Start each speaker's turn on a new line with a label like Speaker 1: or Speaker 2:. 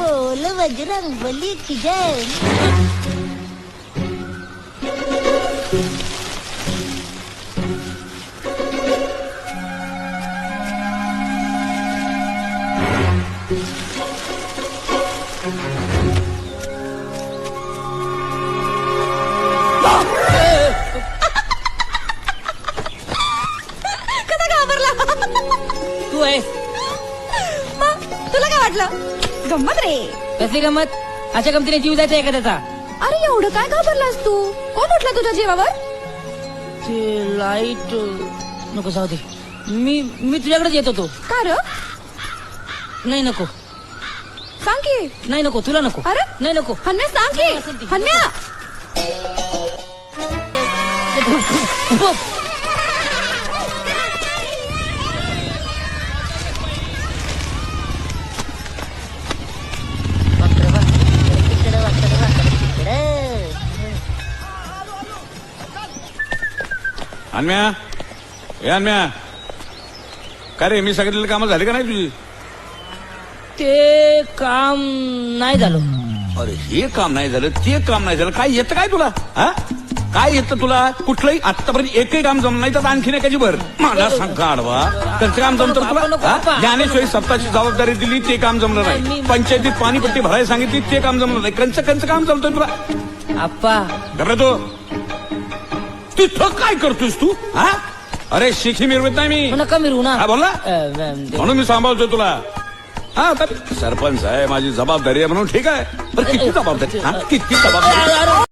Speaker 1: बोल बजरंग बली की जय.
Speaker 2: कसा घाबरला?
Speaker 3: तू आहेस.
Speaker 2: मग तुला काय वाटलं? गंमत रे.
Speaker 3: कसली गंमत? अशा गमतीने जीव जायचा एखाद्याचा.
Speaker 2: अरे एवढं काय घाबरलास तू? कोण उठला तुझ्या जीवावर?
Speaker 3: ते लाइट नको जाऊ दे. मी मी तुझ्याकडेच येत होतो.
Speaker 2: का र?
Speaker 3: नाही नको.
Speaker 2: सांग की.
Speaker 3: नाही नको तुला नको.
Speaker 2: अरे?
Speaker 3: नाही नको.
Speaker 2: हन्या सांग की. हन्या.
Speaker 4: अन्म्या ए अन्म्या काय रे मी सांगितलेली कामं झाली का नाही तुझी?
Speaker 3: ते काम नाही झालं.
Speaker 4: अरे हे काम नाही झालं ते काम नाही झालं. काय येतं काय तुला? हा? काय येतं तुला? कुठलंही आतापर्यंत एकही काम जमलं नाही तर आणखीन एकाची भर. मला सांग का आडवा त्यांचं काम जमतं
Speaker 3: नको,
Speaker 4: तुला? हा?
Speaker 3: नको.
Speaker 4: ज्ञानेश्वरी सप्ताची जबाबदारी दिली ते काम जमलं नाही. पंचायतीत पाणीपट्टी भरायला सांगितली ते काम जमलं नाही. कंच कंच काम जमतंय तुला.
Speaker 3: आप्पा.
Speaker 4: घबरे तो. तिथं काय करतोस तू हा? अरे शिखी मिरवत नाही मी.
Speaker 3: नका मिरू ना?
Speaker 4: हा, बोल ना.
Speaker 3: अ, अ, ते-
Speaker 4: म्हणून मी सांभाळतोय तुला. हा तर सरपंच आहे माझी जबाबदारी आहे म्हणून ठीक आहे. पण किती जबाबदारी हा? किती जबाबदारी?